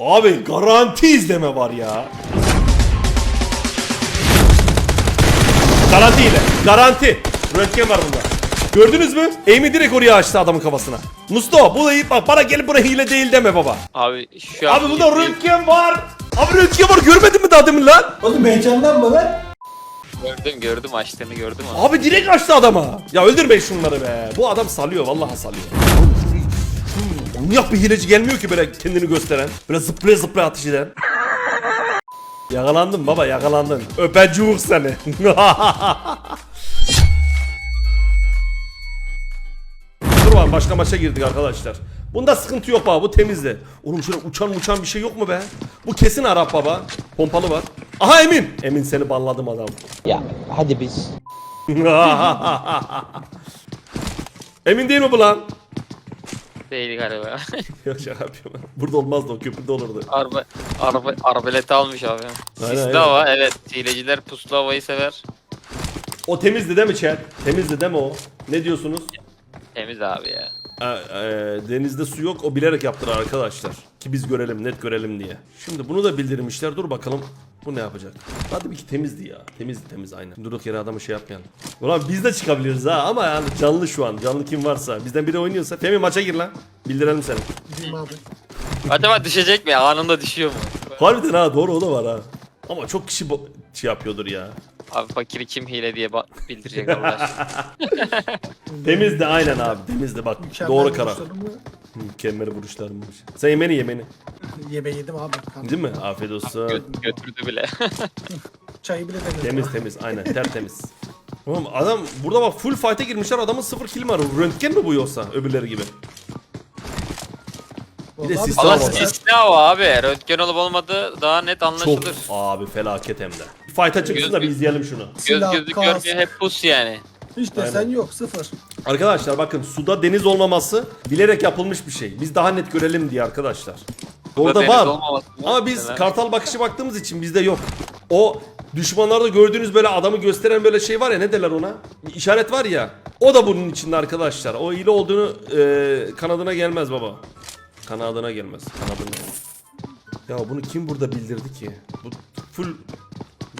Abi garanti izleme var ya. Garanti ile. Garanti. Röntgen var bunda. Gördünüz mü? Amy direkt oraya açtı adamın kafasına. Musto bu da iyi. Bak bana gelip buna hile değil deme baba. Abi şu an... Abi bunda röntgen var. Abi röntgen var görmedin mi daha demin lan? Oğlum heyecanlanma lan. Gördüm gördüm açtığını gördüm abi. Abi direkt açtı adama. Ya öldürmeyin şunları be. Bu adam salıyor vallahi salıyor. Manyak bir hileci gelmiyor ki böyle kendini gösteren. Böyle zıplaya zıplaya atış eden. Yakalandın baba yakalandın. Öpecuk seni. Dur bakalım başka maça girdik arkadaşlar. Bunda sıkıntı yok baba bu temizdi. Oğlum şöyle uçan uçan bir şey yok mu be? Bu kesin Arap baba. Pompalı var. Aha Emin. Emin seni banladım adam. Ya hadi biz. Emin değil mi bu lan? Değil galiba. Yok şaka yapıyorum. Burada olmazdı o köprüde olurdu. arba, arba, arbaleti almış abi. Aynen, Sisli aynen. hava evet. Hileciler puslu havayı sever. O temizdi değil mi chat? Temizdi değil mi o? Ne diyorsunuz? Temiz abi ya. Ha, e, denizde su yok o bilerek yaptılar arkadaşlar. Ki biz görelim net görelim diye. Şimdi bunu da bildirmişler dur bakalım bu ne yapacak? Tabii ki temizdi ya. Temizdi temiz aynen. Durduk yere adamı şey yapmayalım. Ulan biz de çıkabiliriz ha ama yani canlı şu an. Canlı kim varsa. Bizden biri oynuyorsa. Femi maça gir lan. Bildirelim seni. Gideyim abi. Acaba düşecek mi? Anında düşüyor mu? Harbiden ha doğru o da var ha. Ama çok kişi şey yapıyordur ya. Abi fakiri kim hile diye bildirecek Allah aşkına. Temizdi aynen abi temizdi bak. Mükemmel doğru karar. Mükemmel vuruşlarmış. Sen yemeni yemeni. Yeme yedim abi. Kanka. Değil mi? Afiyet olsun. Gö- götürdü bile. Çayı bile demedim. Temiz temiz aynen tertemiz. Oğlum adam burada bak full fight'e girmişler adamın sıfır kill var. Röntgen mi bu yoksa öbürleri gibi? Bir de Vallahi abi, Allah Tamam. hava abi. Röntgen olup olmadığı daha net Çok anlaşılır. abi felaket hem de. Fight'a çıksın da bir izleyelim şunu. Göz Silah, gözü kas. görmüyor hep pus yani. Hiç desen yok sıfır. Arkadaşlar bakın suda deniz olmaması bilerek yapılmış bir şey. Biz daha net görelim diye arkadaşlar. Orada var. Ama biz Mesela. kartal bakışı baktığımız için bizde yok. O düşmanlarda gördüğünüz böyle adamı gösteren böyle şey var ya ne derler ona? İşaret var ya. O da bunun içinde arkadaşlar. O hile olduğunu e, kanadına gelmez baba. Kanadına gelmez. Kanadına. Ya bunu kim burada bildirdi ki? Bu full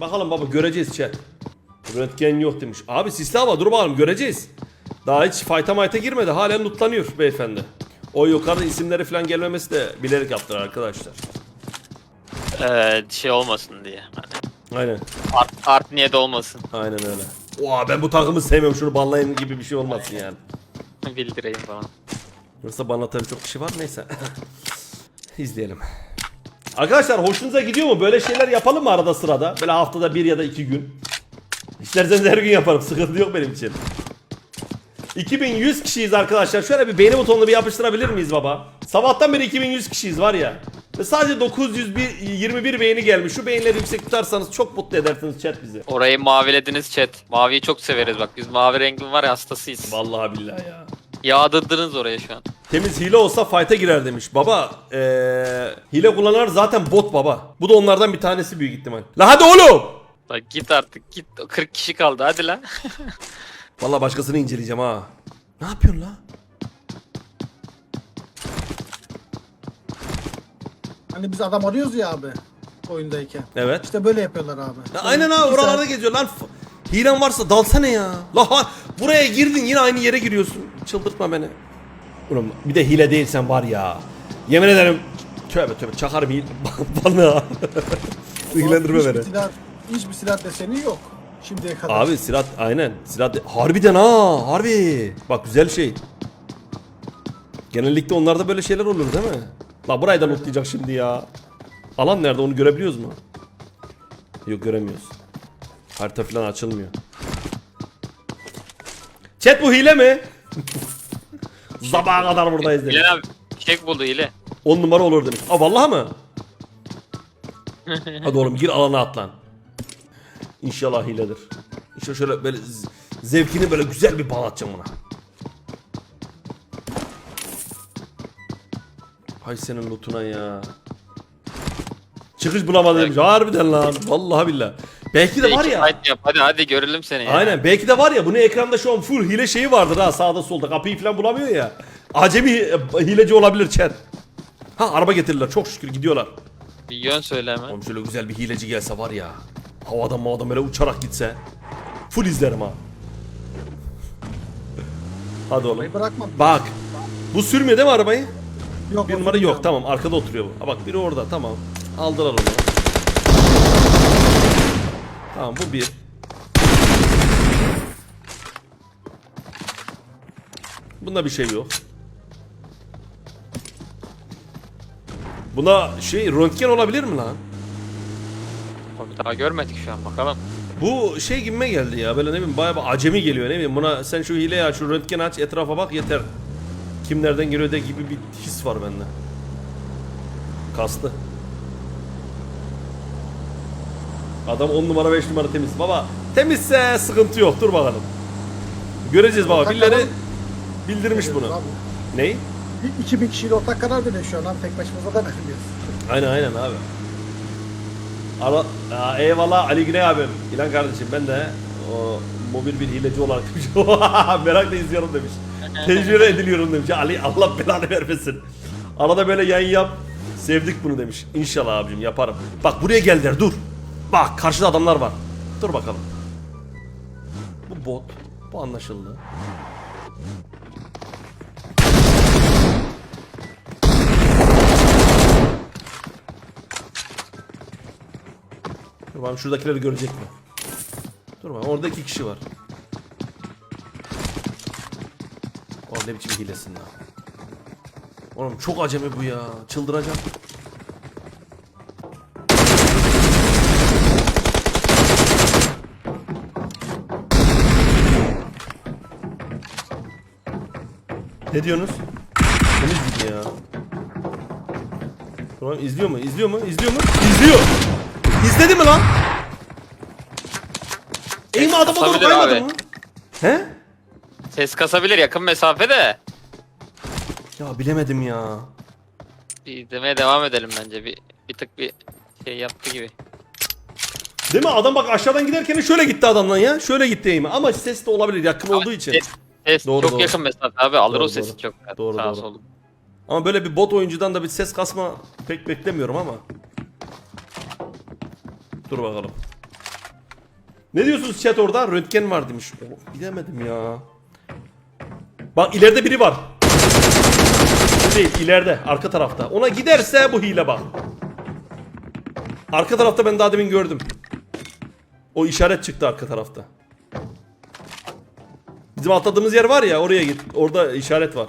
Bakalım baba göreceğiz chat. Röntgen yok demiş. Abi sisli hava dur bakalım göreceğiz. Daha hiç fight'a mayta girmedi. Halen lootlanıyor beyefendi. O yukarıda isimleri falan gelmemesi de bilerek yaptılar arkadaşlar. Ee, şey olmasın diye. Hani Aynen. art, art niyet olmasın. Aynen öyle. Oha ben bu takımı sevmiyorum şunu banlayın gibi bir şey olmasın yani. Bildireyim falan. Yoksa banlatan çok kişi var neyse. İzleyelim. Arkadaşlar hoşunuza gidiyor mu? Böyle şeyler yapalım mı arada sırada? Böyle haftada bir ya da iki gün. İsterseniz her gün yaparım. Sıkıntı yok benim için. 2100 kişiyiz arkadaşlar. Şöyle bir beğeni butonunu bir yapıştırabilir miyiz baba? Sabahtan beri 2100 kişiyiz var ya. Ve sadece 921 beğeni gelmiş. Şu beğenileri yüksek tutarsanız çok mutlu edersiniz chat bizi. Orayı mavilediniz chat. Maviyi çok severiz bak. Biz mavi rengin var ya hastasıyız. Vallahi billahi ya. Yağdırdınız oraya şu an. Temiz hile olsa fight'a girer demiş. Baba eee hile kullananlar zaten bot baba. Bu da onlardan bir tanesi büyük ihtimal. La hadi oğlum. Bak git artık git. 40 kişi kaldı hadi lan. Vallahi başkasını inceleyeceğim ha. Ne yapıyorsun la? Hani biz adam arıyoruz ya abi. Oyundayken. Evet. İşte böyle yapıyorlar abi. Ya aynen ha İki oralarda saat- geziyor lan. F- Hilen varsa dalsana ya. La ha, buraya girdin yine aynı yere giriyorsun. Çıldırtma beni. Oğlum bir de hile değilsen var ya. Yemin ederim. Tövbe tövbe çakarım hile. Bana. İlgilendirme beni. Silah, hiçbir silah deseni yok. Şimdiye kadar. Abi silah aynen. Silah de- harbiden ha harbi. Bak güzel şey. Genellikle onlarda böyle şeyler olur değil mi? La burayı da lootlayacak şimdi ya. Alan nerede onu görebiliyoruz mu? Yok göremiyoruz. Harita falan açılmıyor. Chat bu hile mi? Sabaha kadar buradayız demiş. Bilal abi çek buldu hile. 10 numara olur demiş. Aa vallahi mı? Hadi oğlum gir alana atlan. İnşallah hiledir. İşte şöyle böyle zevkini böyle güzel bir bağlatacağım ona. Hay senin lootuna ya. Çıkış bulamadı demiş. Harbiden lan. Vallahi billahi. Belki de var ya. Fight yap. Hadi hadi görelim seni ya. Aynen belki de var ya bunu ekranda şu an full hile şeyi vardır ha sağda solda kapıyı falan bulamıyor ya. Acemi e, hileci olabilir chat. Ha araba getirdiler çok şükür gidiyorlar. Bir yön söyleme. Oğlum şöyle güzel bir hileci gelse var ya. Havadan mavadan böyle uçarak gitse. Full izlerim ha. Hadi oğlum. Bak. Bu sürmüyor değil mi arabayı? Yok, Bir numara yok tamam arkada oturuyor bu. Ha bak biri orada tamam. Aldılar onu. Tamam bu bir. Bunda bir şey yok. Buna şey röntgen olabilir mi lan? Daha görmedik şu an bakalım. Bu şey gibime geldi ya böyle ne bileyim bayağı bir acemi geliyor ne bileyim buna sen şu hileyi aç şu röntgen aç etrafa bak yeter. Kim nereden geliyor de gibi bir his var bende. Kastı. Adam 10 numara 5 numara temiz. Baba temizse sıkıntı yok dur bakalım. Göreceğiz baba Ortak birileri karar- bildirmiş bunu. Abi. Ney? Bir- 2000 kişiyle ortak karar veriyor şu an abi tek başımıza da vermiyoruz. Aynen aynen abi. Ara, Aa, eyvallah Ali Güney abim. İlan kardeşim ben de o mobil bir hileci olarak demiş. Merakla izliyorum demiş. Tecrübe ediliyorum demiş. Ali Allah belanı vermesin. Arada böyle yayın yap. Sevdik bunu demiş. İnşallah abicim yaparım. Bak buraya geldiler dur. Bak karşıda adamlar var. Dur bakalım. Bu bot. Bu anlaşıldı. Dur bakalım şuradakileri görecek mi? Dur bakalım orada iki kişi var. Oğlum ne biçim hilesin lan. Oğlum çok acemi bu ya. Çıldıracağım. Ne diyorsunuz? Temiz gibi ya. Tamam izliyor mu? İzliyor mu? İzliyor mu? İzliyor. İzledi mi lan? Eğimi adama doğru Kasabilir kaymadı abi. mı? He? Ses kasabilir yakın mesafede. Ya bilemedim ya. Bir izlemeye devam edelim bence. Bir, bir tık bir şey yaptı gibi. Değil mi? Adam bak aşağıdan giderken şöyle gitti adamdan ya. Şöyle gitti eğimi. Ama ses de olabilir yakın olduğu için. Ses, ses Doğru, çok doğru. yakın mesafe abi alır Doğru, o sesi doğru. çok. Doğru, Sağa doğru. sola. Ama böyle bir bot oyuncudan da bir ses kasma pek beklemiyorum ama. Dur bakalım. Ne diyorsunuz chat orada? Röntgen var demiş. Oh, bilemedim ya. Bak ileride biri var. Değil ileride arka tarafta. Ona giderse bu hile bak. Arka tarafta ben daha demin gördüm. O işaret çıktı arka tarafta. Bizim atladığımız yer var ya oraya git. Orada işaret var.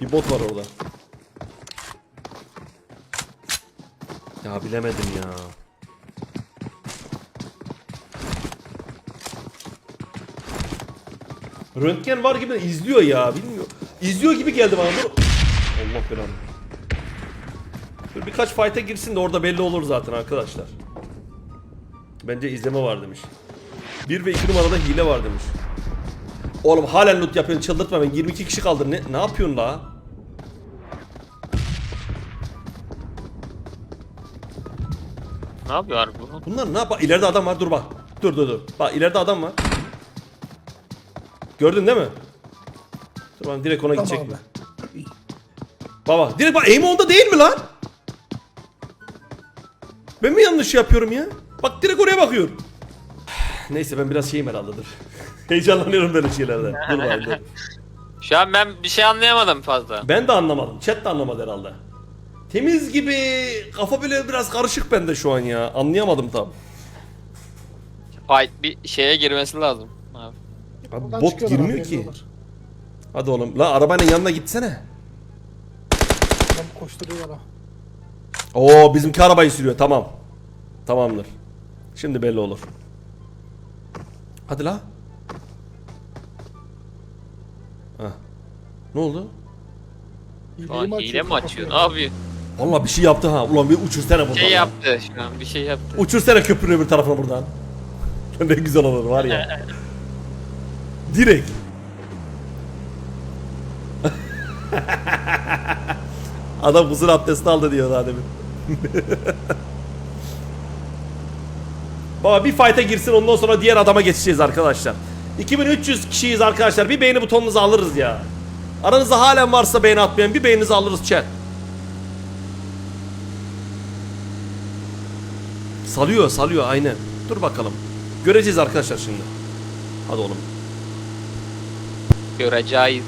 Bir bot var orada. Ya bilemedim ya. Röntgen var gibi izliyor ya bilmiyor. İzliyor gibi geldi bana. Dur. Allah belanı. Dur birkaç fight'e girsin de orada belli olur zaten arkadaşlar. Bence izleme var demiş. 1 ve 2 numarada hile var demiş. Oğlum halen loot yapıyorsun çıldırtma ben 22 kişi kaldı ne, ne yapıyorsun la? Ne yapıyor abi bu? Bunlar ne yap? İleride adam var dur bak. Dur dur dur. Bak ileride adam var. Gördün değil mi? Dur bakalım direkt ona Tamam gidecek mi? Baba direkt bak aim onda değil mi lan? Ben mi yanlış yapıyorum ya? Bak direkt oraya bakıyor. Neyse ben biraz şeyim herhalde dur. Heyecanlanıyorum böyle şeylerden. Dur bakalım dur. Şu an ben bir şey anlayamadım fazla. Ben de anlamadım. Chat de anlamadı herhalde. Temiz gibi kafa böyle biraz karışık bende şu an ya. Anlayamadım tam. Fight bir şeye girmesi lazım. Abi. Buradan bot çıkıyorlar girmiyor ki. geliyorlar. Hadi oğlum. La arabanın yanına gitsene. Adam koşturuyor ha. Oo bizimki arabayı sürüyor. Tamam. Tamamdır. Şimdi belli olur. Hadi la. Heh. Ne oldu? Şu an hile mi açıyor? Ne yapıyor? Vallahi bir şey yaptı ha. Ulan bir uçursana buradan. Şey lan. yaptı şu an bir şey yaptı. Uçursana köprünün öbür tarafına buradan. ne güzel olur var ya. Direkt. Adam huzur abdesti aldı diyor daha demin. Baba bir fight'a girsin ondan sonra diğer adama geçeceğiz arkadaşlar. 2300 kişiyiz arkadaşlar. Bir beğeni butonunuzu alırız ya. Aranızda halen varsa beğeni atmayan bir beğeninizi alırız chat. Salıyor salıyor aynı. Dur bakalım. Göreceğiz arkadaşlar şimdi. Hadi oğlum. Göreceğiz.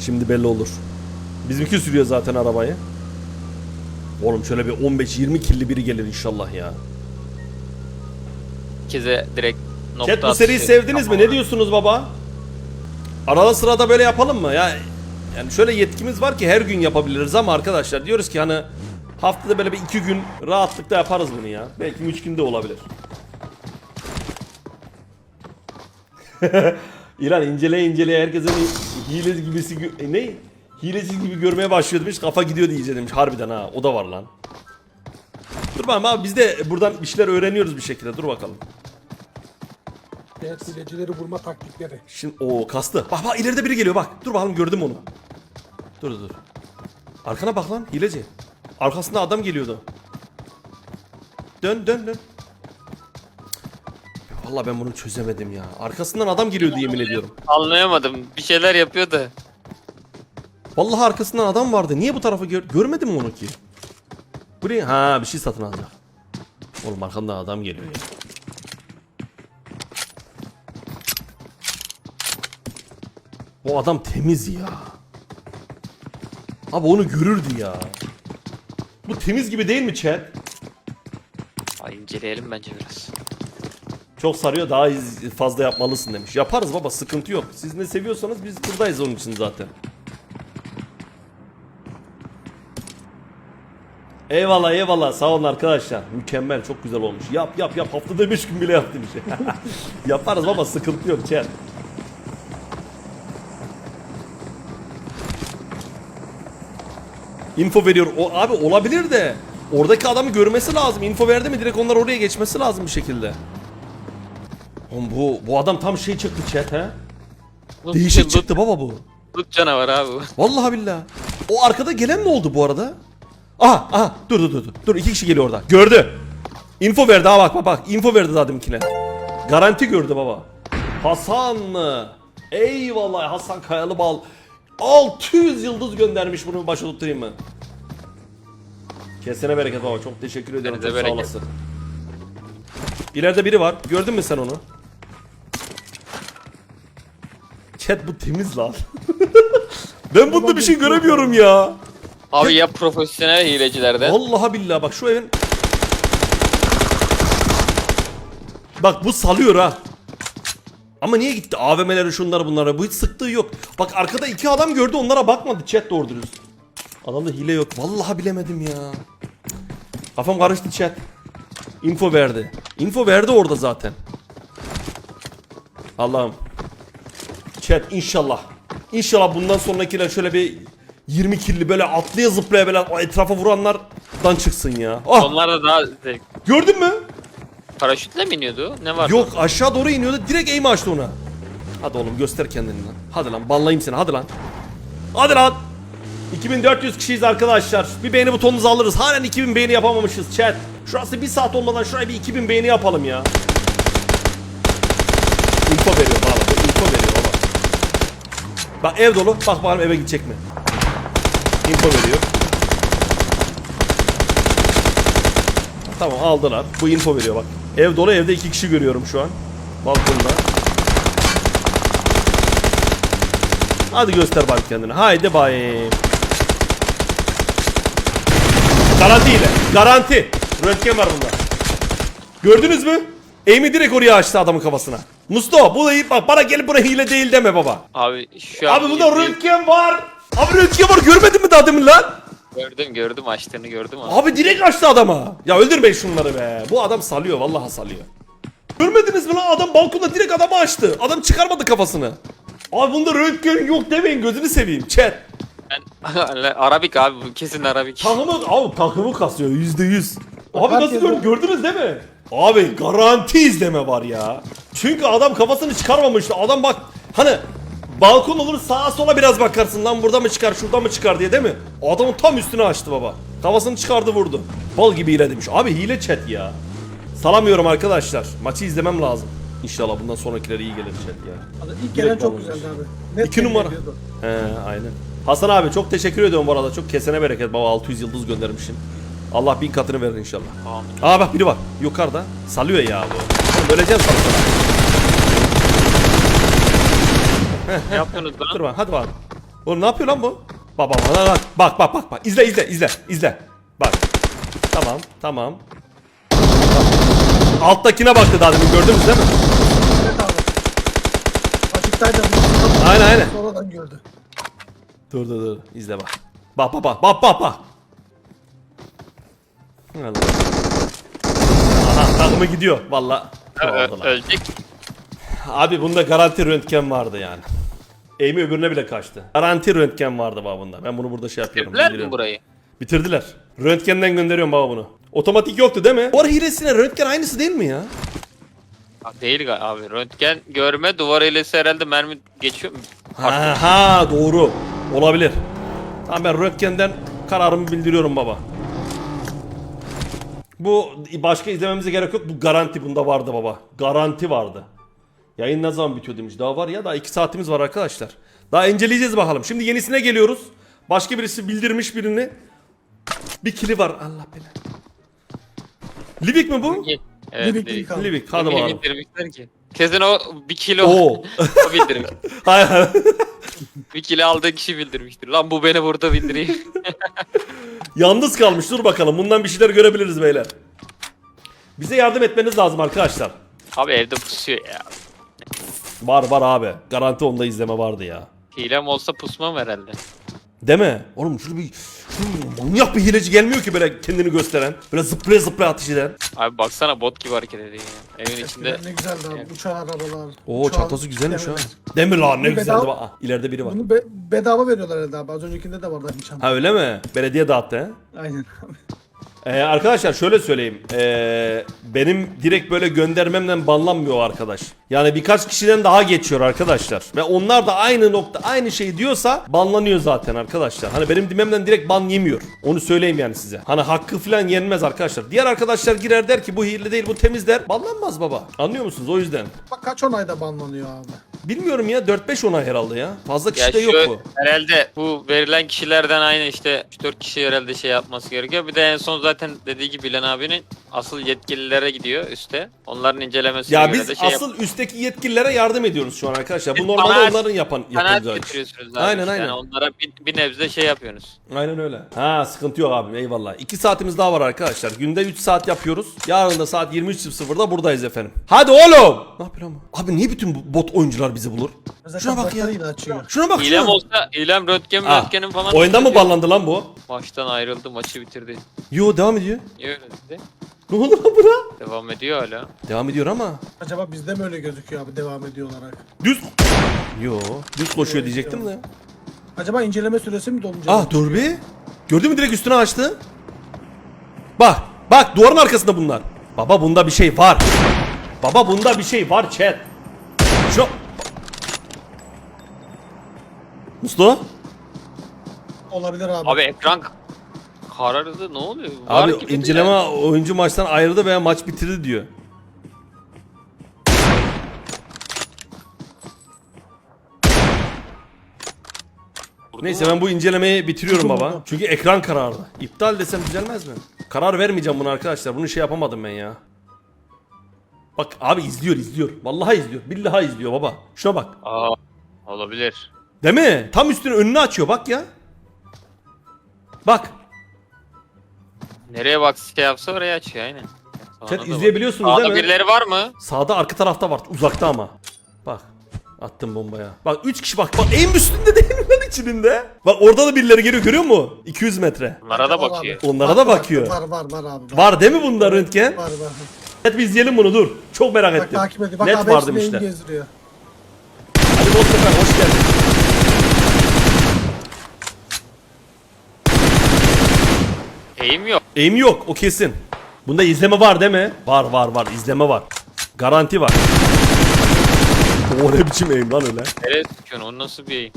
Şimdi belli olur. Bizimki sürüyor zaten arabayı. Oğlum şöyle bir 15-20 killi biri gelir inşallah ya. Herkese direkt nokta Chat bu seriyi atışı sevdiniz mi? Ne diyorsunuz baba? Arada sırada böyle yapalım mı? Ya yani şöyle yetkimiz var ki her gün yapabiliriz ama arkadaşlar diyoruz ki hani haftada böyle bir iki gün rahatlıkla yaparız bunu ya. Belki üç günde olabilir. İran inceleye inceleye herkesin hilesi gibisi gö- e, ne? Hilesiz gibi görmeye başlıyor demiş. Kafa gidiyor iyice demiş. Harbiden ha. O da var lan. Dur bakalım abi biz de buradan bir şeyler öğreniyoruz bir şekilde. Dur bakalım. Diğer silecileri vurma taktikleri. Şimdi o kastı. Bak bak ileride biri geliyor bak. Dur bakalım gördüm onu. Dur dur. Arkana bak lan hileci. Arkasında adam geliyordu. Dön dön dön. Vallahi ben bunu çözemedim ya. Arkasından adam geliyordu yemin ediyorum. Anlayamadım. Bir şeyler yapıyor da. Vallahi arkasından adam vardı. Niye bu tarafa gör görmedim mi onu ki? Buraya ha bir şey satın alacak. Oğlum arkamdan adam geliyor ya. Bu adam temiz ya. Abi onu görürdü ya. Bu temiz gibi değil mi chat? Ay inceleyelim bence biraz. Çok sarıyor daha fazla yapmalısın demiş. Yaparız baba sıkıntı yok. Siz ne seviyorsanız biz buradayız onun için zaten. Eyvallah eyvallah sağ olun arkadaşlar. Mükemmel çok güzel olmuş. Yap yap yap haftada 5 gün bile yap demiş. Yaparız baba sıkıntı yok chat. Info veriyor. O abi olabilir de oradaki adamı görmesi lazım. Info verdi mi direkt onlar oraya geçmesi lazım bir şekilde. Oğlum bu bu adam tam şey çıktı chat he. Loot, Değişik loot, çıktı baba bu. loot canavar abi bu. Vallahi billahi. O arkada gelen mi oldu bu arada? Aha aha dur dur dur. dur. İki kişi geliyor orada. Gördü. Info verdi ha bak bak bak. Info verdi daha deminkine. Garanti gördü baba. Hasan mı? Eyvallah Hasan Kayalı Bal. 600 yıldız göndermiş bunu başa tutturayım mı? Kesene bereket baba. Çok teşekkür ederim. Kesene Çok sağ olasın. İleride biri var. Gördün mü sen onu? Chat bu temiz lan. ben bunda bir şey göremiyorum ya. Abi ya profesyonel hilecilerden. Vallahi billahi bak şu evin Bak bu salıyor ha. Ama niye gitti AVM'leri şunları bunlara bu hiç sıktığı yok. Bak arkada iki adam gördü onlara bakmadı chat doğru dürüst. Adamda hile yok. Vallahi bilemedim ya. Kafam karıştı chat. Info verdi. Info verdi orada zaten. Allah'ım. Chat inşallah. İnşallah bundan sonrakiler şöyle bir 20 killi böyle atlaya zıplaya böyle etrafa vuranlardan çıksın ya. Ah Onlar da daha zevk. gördün mü? Paraşütle mi iniyordu? Ne var? Yok aşağı doğru iniyordu direkt aim açtı ona. Hadi oğlum göster kendini lan. Hadi lan banlayayım seni hadi lan. Hadi lan. 2400 kişiyiz arkadaşlar. Bir beğeni butonunuzu alırız. Halen 2000 beğeni yapamamışız chat. Şurası bir saat olmadan şuraya bir 2000 beğeni yapalım ya. Info veriyor bu Info veriyor. Bak ev dolu. Bak bakalım eve gidecek mi? Info veriyor. Tamam aldılar. Bu info veriyor bak. Ev dolu evde iki kişi görüyorum şu an. Balkonda. Hadi göster bak kendini. Haydi bayım. Garanti ile. Garanti. Röntgen var bunda. Gördünüz mü? Amy direkt oraya açtı adamın kafasına. Musto bu da iyi. Bak bana gelip buna hile değil deme baba. Abi şu an Abi bunda izleyip- röntgen var. Abi röntgen var görmedin mi daha demin lan? Gördüm gördüm açtığını gördüm abi. Abi direkt açtı adama. Ya öldürmeyin şunları be. Bu adam salıyor vallahi salıyor. Görmediniz mi lan adam balkonda direkt adamı açtı. Adam çıkarmadı kafasını. Abi bunda röntgen yok demeyin gözünü seveyim chat. Ben, Arabik abi bu kesin Arabik. Takımı, abi takımı kasıyor yüzde yüz. Abi nasıl Herkes gör- bu- gördünüz değil mi? Abi garanti izleme var ya. Çünkü adam kafasını çıkarmamıştı. Adam bak hani balkon olur sağa sola biraz bakarsın lan burada mı çıkar şurada mı çıkar diye değil mi? Adamın tam üstüne açtı baba. Kafasını çıkardı vurdu. Bal gibi hile demiş. Abi hile chat ya. Salamıyorum arkadaşlar. Maçı izlemem lazım. İnşallah bundan sonrakiler iyi gelir chat ya. Hadi ilk Direkt gelen çok bağlanıyoruz. güzeldi abi. Net İki numara. ediyordu. He aynen. Hasan abi çok teşekkür ediyorum bu arada. Çok kesene bereket baba 600 yıldız göndermişsin. Allah bin katını verir inşallah. Amin. Aa bak biri var. Yukarıda. Salıyor ya bu. Oğlum Öleceğim sana. Ne yapıyorsunuz Dur lan? bak hadi bak. Oğlum ne yapıyor lan bu? Bak bak bak bak bak bak bak bak. İzle izle izle izle. Bak. Tamam tamam. Alttakine baktı daha demin gördünüz değil mi? Evet abi. Açıktaydı. Aynen, aynen. Sonradan gördü. Dur dur dur. İzle bak. Bak bak bak bak bak bak. Allah. Aha takımı gidiyor valla. Ö- Aldılar. Ölecek. Abi bunda garanti röntgen vardı yani. Amy öbürüne bile kaçtı. Garanti röntgen vardı baba bunda. Ben bunu burada şey yapıyorum. Bitirdiler mi burayı? Bitirdiler. Röntgenden gönderiyorum baba bunu. Otomatik yoktu değil mi? Ara hilesine röntgen aynısı değil mi ya? Ha, değil abi. Röntgen görme duvar ilesi herhalde mermi geçiyor mu? Ha, ha doğru. Olabilir. Tamam ben röntgenden kararımı bildiriyorum baba. Bu başka izlememize gerek yok. Bu garanti bunda vardı baba. Garanti vardı. Yayın ne zaman bitiyor demiş. Daha var ya daha 2 saatimiz var arkadaşlar. Daha inceleyeceğiz bakalım. Şimdi yenisine geliyoruz. Başka birisi bildirmiş birini. Bir kili var. Allah belanı. Livik mi bu? Evet, Livik değil. değil kaldı. Livik. Hadi Yemin bakalım. bitirmişler ki. Kesin o bir kilo Oo. o bildirmiş. Hayır, hayır. bir kilo aldığı kişi bildirmiştir. Lan bu beni burada bildireyim. Yalnız kalmış. Dur bakalım. Bundan bir şeyler görebiliriz beyler. Bize yardım etmeniz lazım arkadaşlar. abi evde pusuyor ya. Var var abi. Garanti onda izleme vardı ya. Hilem olsa pusmam herhalde. Değil mi? Oğlum şunu bir manyak bir hileci gelmiyor ki böyle kendini gösteren. Böyle zıplaya zıplaya ateş eden. Abi baksana bot gibi hareket ediyor ya. Evin içinde ne güzeldi abi. Uçan arabalar. Oo uçan çantası güzelmiş ha. Demir lan ne Bu güzeldi bedava- bak. Ah, ileride biri var. Bunu be- bedava veriyorlar herhalde abi. Az öncekinde de vardı aynı çanta. Ha öyle mi? Belediye dağıttı ha. Aynen abi. Ee, arkadaşlar şöyle söyleyeyim. Ee, benim direkt böyle göndermemden banlanmıyor arkadaş. Yani birkaç kişiden daha geçiyor arkadaşlar. Ve onlar da aynı nokta aynı şey diyorsa banlanıyor zaten arkadaşlar. Hani benim dimemden direkt ban yemiyor. Onu söyleyeyim yani size. Hani hakkı falan yenmez arkadaşlar. Diğer arkadaşlar girer der ki bu hile değil bu temiz der. Banlanmaz baba. Anlıyor musunuz o yüzden. Bak kaç onayda banlanıyor abi. Bilmiyorum ya 4-5 ona herhalde ya. Fazla kişi de şu yok bu. herhalde bu verilen kişilerden aynı işte 3-4 kişi herhalde şey yapması gerekiyor. Bir de en son zaten dediği gibi Bilen abinin asıl yetkililere gidiyor üste. Onların incelemesine Ya biz şey asıl üstteki yetkililere yardım ediyoruz şu an arkadaşlar. Bu Biz normalde kanaat- onların yapan kanaat iş. abi. Aynen, işte. aynen. Yani onlara bir, bir nebze şey yapıyorsunuz. Aynen öyle. Ha sıkıntı yok abim eyvallah. 2 saatimiz daha var arkadaşlar. Günde 3 saat yapıyoruz. Yarın da saat 23.00'da buradayız efendim. Hadi oğlum. Ne yapıyor ama? Abi niye bütün bu bot oyuncular bizi bulur? Şuna bak ya. açıyor. Şuna bak İlem şuna. olsa İlem röntgen Ah, röntgenin falan. Oyundan mı banlandı lan bu? Maçtan ayrıldı maçı bitirdi. Yo devam ediyor. Niye öyle dedi? Ne oldu lan buna? Devam ediyor hala. Devam ediyor ama. Acaba bizde mi öyle gözüküyor abi devam ediyor olarak? Düz. Yo düz koşuyor diyecektim de. Acaba inceleme süresi mi dolunca? Ah dur bir. Gördün mü direkt üstüne açtı. Bak bak duvarın arkasında bunlar. Baba bunda bir şey var. Baba bunda bir şey var chat. Şu... Mustafa? Olabilir abi. Abi ekran karardı ne oluyor? Var Abi gibi inceleme yani. oyuncu maçtan ayrıldı veya maç bitirdi diyor. Vurdu Neyse mu? ben bu incelemeyi bitiriyorum baba. Çünkü ekran karardı. İptal desem düzelmez mi? Karar vermeyeceğim bunu arkadaşlar. Bunu şey yapamadım ben ya. Bak abi izliyor izliyor. Vallahi izliyor. Billahi izliyor baba. Şuna bak. Aa, olabilir. Değil mi? Tam üstünü önünü açıyor bak ya. Bak. Nereye bak şey yapsa oraya açıyor aynen. Sağına Chat da bak. izleyebiliyorsunuz Sağda değil mi? birileri var mı? Sağda arka tarafta var. Uzakta ama. Bak. Attım bombaya. Bak 3 kişi bak. Bak en üstünde değil mi lan içinde? Bak orada da birileri geliyor görüyor musun? 200 metre. Onlara da Var bakıyor. Onlara Var, da var, bakıyor. Var var var abi. Var değil mi bunda röntgen? Var var. Hadi bir izleyelim bunu dur. Çok merak Bak ettim. takip ediyor. Bak Net abi var hepsini demişler. elini gezdiriyor. Hadi sefer hoş geldin. Eğim yok. Eğim yok o kesin. Bunda izleme var değil mi? Var var var izleme var. Garanti var. O ne biçim eğim lan öyle? Nereye tutuyorsun? O nasıl bir eğim?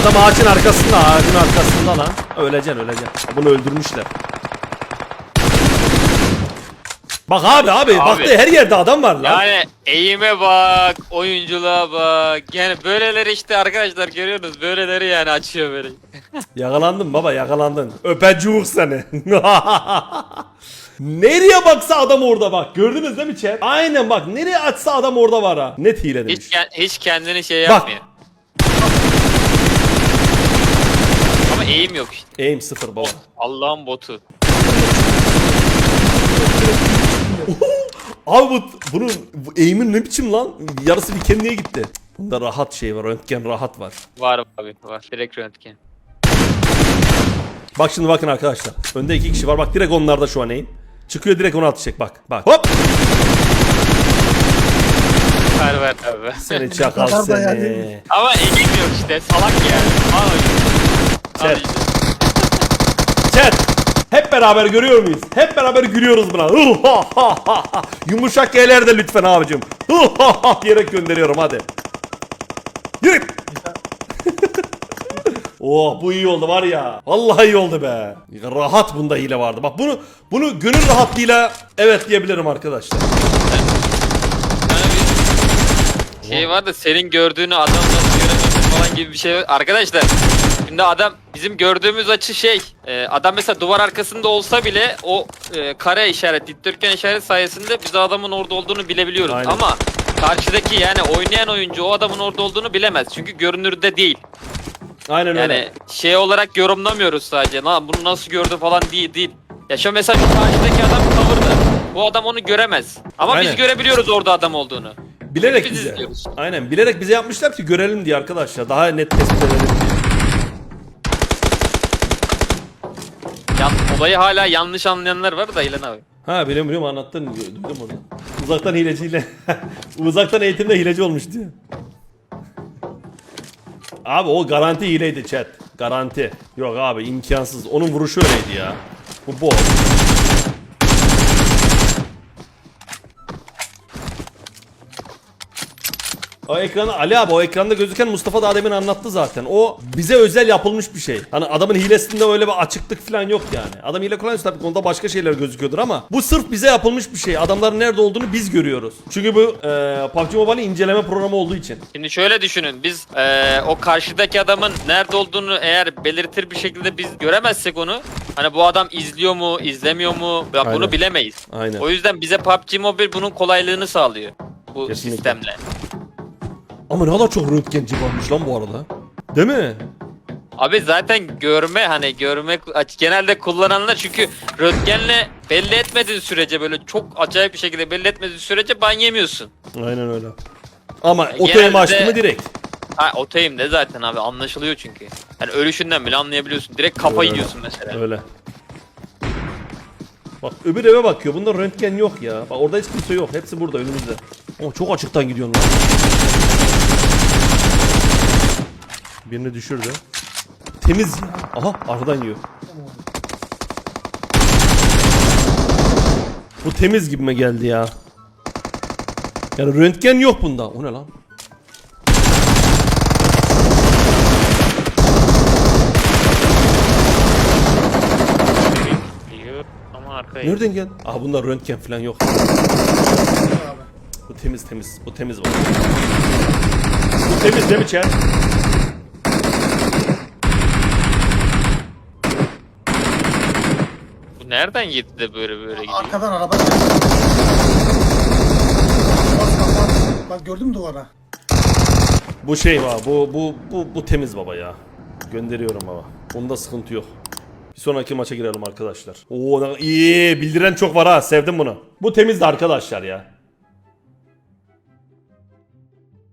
Adam ağacın arkasında ağacın arkasında lan. Öleceksin öleceksin. Bunu öldürmüşler. Bak abi abi, Abi. baktı her yerde adam var lan. Yani eğime bak, oyunculuğa bak. Yani böyleleri işte arkadaşlar görüyorsunuz. Böyleleri yani açıyor böyle. Yakalandın baba yakalandın. Öpecuk seni. Nereye baksa adam orada bak. Gördünüz değil mi chat? Aynen bak. Nereye açsa adam orada var ha. Net hile demiş. Hiç, ke- hiç kendini şey Bak. yapmıyor. Ama eğim yok işte. Aim sıfır baba. Allah'ın botu. Abi bu, bunun bu aim'in ne biçim lan? Yarısı bir kendine gitti. Bunda rahat şey var. Röntgen rahat var. Var abi var. Direkt röntgen. Bak şimdi bakın arkadaşlar. Önde iki kişi var. Bak direkt onlarda şu an aim. Çıkıyor direkt onu atacak bak. Bak hop. Ver ver abi. Seni çakal Kadar da seni. yani. Ama eğim yok işte. Salak yani. Al. Al Chat. işte. Chat. Hep beraber görüyor muyuz? Hep beraber gülüyoruz buna. Yumuşak Y'ler de lütfen abicim. diyerek gönderiyorum hadi. Yürü. oh bu iyi oldu var ya. Vallahi iyi oldu be. Rahat bunda hile vardı. Bak bunu bunu gönül rahatlığıyla evet diyebilirim arkadaşlar. Şey var da senin gördüğünü adam nasıl göremez falan gibi bir şey. Arkadaşlar şimdi adam bizim gördüğümüz açı şey e, adam mesela duvar arkasında olsa bile o e, kare işaret dikdörtgen işaret sayesinde biz adamın orada olduğunu bilebiliyoruz. Aynen. Ama karşıdaki yani oynayan oyuncu o adamın orada olduğunu bilemez. Çünkü görünürde değil. Aynen Yani öyle. şey olarak yorumlamıyoruz sadece. Lan bunu nasıl gördü falan değil değil. Ya şu mesela şu karşıdaki adam cover'da. Bu adam onu göremez. Ama Aynen. biz görebiliyoruz orada adam olduğunu. Bilerek biz bize. izliyoruz. Aynen bilerek bize yapmışlar ki görelim diye arkadaşlar. Daha net tespit edelim diye. Olayı hala yanlış anlayanlar var da İlhan abi. Ha biliyorum biliyorum anlattın duydum onu. Uzaktan hileciyle uzaktan eğitimde hileci olmuş diyor. Abi o garanti hileydi chat. Garanti. Yok abi imkansız. Onun vuruşu öyleydi ya. Bu bu. O ekranı Ali abi o ekranda gözüken Mustafa daha demin anlattı zaten. O bize özel yapılmış bir şey. Hani adamın hilesinde öyle bir açıklık falan yok yani. Adam hile kullanıyorsa tabii konuda başka şeyler gözüküyordur ama bu sırf bize yapılmış bir şey. Adamların nerede olduğunu biz görüyoruz. Çünkü bu e, PUBG Mobile'in inceleme programı olduğu için. Şimdi şöyle düşünün biz eee, o karşıdaki adamın nerede olduğunu eğer belirtir bir şekilde biz göremezsek onu hani bu adam izliyor mu izlemiyor mu ya Aynen. bunu bilemeyiz. Aynen. O yüzden bize PUBG Mobile bunun kolaylığını sağlıyor bu Kesinlikle. sistemle. Ama ne kadar çok röntgenci varmış lan bu arada. Değil mi? Abi zaten görme hani görme genelde kullananlar çünkü röntgenle belli etmediğin sürece böyle çok acayip bir şekilde belli etmediğin sürece ban yemiyorsun. Aynen öyle. Ama Genelde- otoyama açtı mı direkt. Ha otayım de zaten abi anlaşılıyor çünkü. Hani ölüşünden bile anlayabiliyorsun. Direkt kafa Öyle. yiyorsun mesela. Öyle. Bak öbür eve bakıyor. Bunda röntgen yok ya. Bak orada hiç kimse yok. Hepsi burada önümüzde. Ama çok açıktan gidiyorsun lan. Birini düşürdü. Temiz ya. Aha arkadan yiyor. Bu temiz gibime geldi ya. Yani röntgen yok bunda. O ne lan? Nereden geldi? Aa bunda röntgen falan yok. Bu temiz temiz. Bu temiz bak. Bu temiz değil mi Çen? Nereden yedi de böyle böyle gidiyor? Arkadan araba geldi. Bas bak bak. Bak gördün mü duvara? Bu şey var. Bu bu bu bu temiz baba ya. Gönderiyorum baba. Bunda sıkıntı yok. Bir sonraki maça girelim arkadaşlar. Oo ne- iyi bildiren çok var ha. Sevdim bunu. Bu temizdi arkadaşlar ya.